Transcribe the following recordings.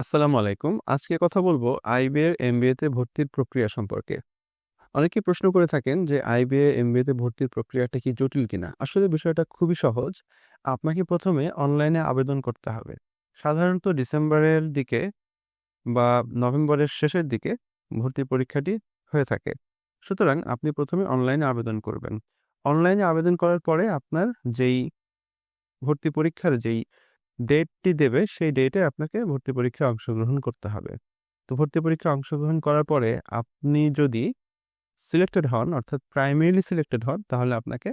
আসসালামু আলাইকুম। আজকে কথা বলব আইবিএ, এমবিএতে ভর্তির প্রক্রিয়া সম্পর্কে। অনেকেই প্রশ্ন করে থাকেন যে আইবিএ, এমবিএতে ভর্তির প্রক্রিয়াটা কি জটিল কিনা? আসলে বিষয়টা খুবই সহজ। আপনাকে প্রথমে অনলাইনে আবেদন করতে হবে। সাধারণত ডিসেম্বরের দিকে বা নভেম্বরের শেষের দিকে ভর্তি পরীক্ষাটি হয়ে থাকে। সুতরাং আপনি প্রথমে অনলাইনে আবেদন করবেন। অনলাইনে আবেদন করার পরে আপনার যেই ভর্তি পরীক্ষার যেই ডেটটি দেবে, সেই ডেটে আপনাকে ভর্তি পরীক্ষায় অংশগ্রহণ করতে হবে। তো ভর্তি পরীক্ষায় অংশগ্রহণ করার পরে আপনি যদি সিলেক্টেড হন, অর্থাৎ প্রাইমারিলি সিলেক্টেড হন, তাহলে আপনাকে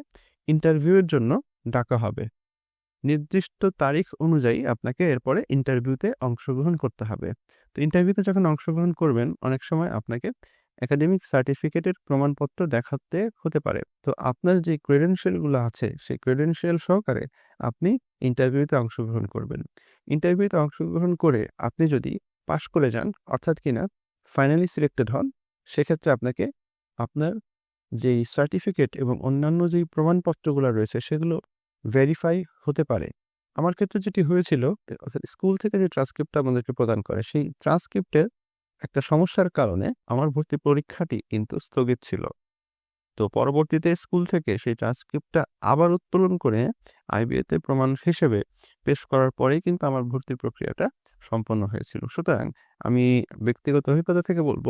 ইন্টারভিউয়ের জন্য ডাকা হবে। নির্দিষ্ট তারিখ অনুযায়ী আপনাকে এরপরে ইন্টারভিউতে অংশগ্রহণ করতে হবে। তো ইন্টারভিউতে যখন অংশগ্রহণ করবেন, অনেক সময় আপনাকে একাডেমিক সার্টিফিকেটের প্রমাণপত্র দেখাতে হতে পারে। তো আপনার যে ক্রেডেনশিয়ালগুলো আছে, সেই ক্রেডেনশিয়াল সহকারে আপনি ইন্টারভিউতে অংশগ্রহণ করবেন। ইন্টারভিউতে অংশগ্রহণ করে আপনি যদি পাশ করে যান, অর্থাৎ কিনা ফাইনালি সিলেক্টেড হন, সেক্ষেত্রে আপনাকে আপনার যেই সার্টিফিকেট এবং অন্যান্য যেই প্রমাণপত্রগুলো রয়েছে, সেগুলো ভেরিফাই হতে পারে। আমার ক্ষেত্রে যেটি হয়েছিল, অর্থাৎ স্কুল থেকে যে ট্রান্সক্রিপ্টটা আমাদেরকে প্রদান করে, সেই ট্রান্সক্রিপ্টের একটা সমস্যার কারণে আমার ভর্তি পরীক্ষাটি কিন্তু স্থগিত ছিল। তো পরবর্তীতে স্কুল থেকে সেই ট্রান্সক্রিপ্টটা আবার উত্তোলন করে আইবিএতে প্রমাণ হিসেবে পেশ করার পরেই কিন্তু আমার ভর্তির প্রক্রিয়াটা সম্পন্ন হয়েছিল। সুতরাং আমি ব্যক্তিগত অভিজ্ঞতা থেকে বলব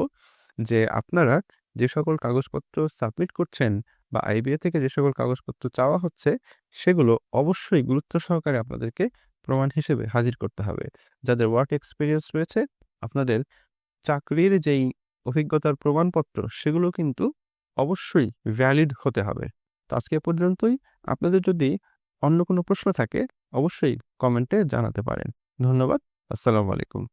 যে আপনারা যে সকল কাগজপত্র সাবমিট করছেন বা আইবিএ থেকে যে সকল কাগজপত্র চাওয়া হচ্ছে, সেগুলো অবশ্যই গুরুত্ব সহকারে আপনাদেরকে প্রমাণ হিসেবে হাজির করতে হবে। যাদের ওয়ার্ক এক্সপিরিয়েন্স রয়েছে, আপনাদের চাকরির যেই অভিজ্ঞতার প্রমাণপত্র, সেগুলো কিন্তু অবশ্যই ভ্যালিড হতে হবে। তো আজকে পর্যন্তই। আপনাদের যদি অন্য কোনো প্রশ্ন থাকে, অবশ্যই কমেন্টে জানাতে পারেন। ধন্যবাদ। আসসালামু আলাইকুম।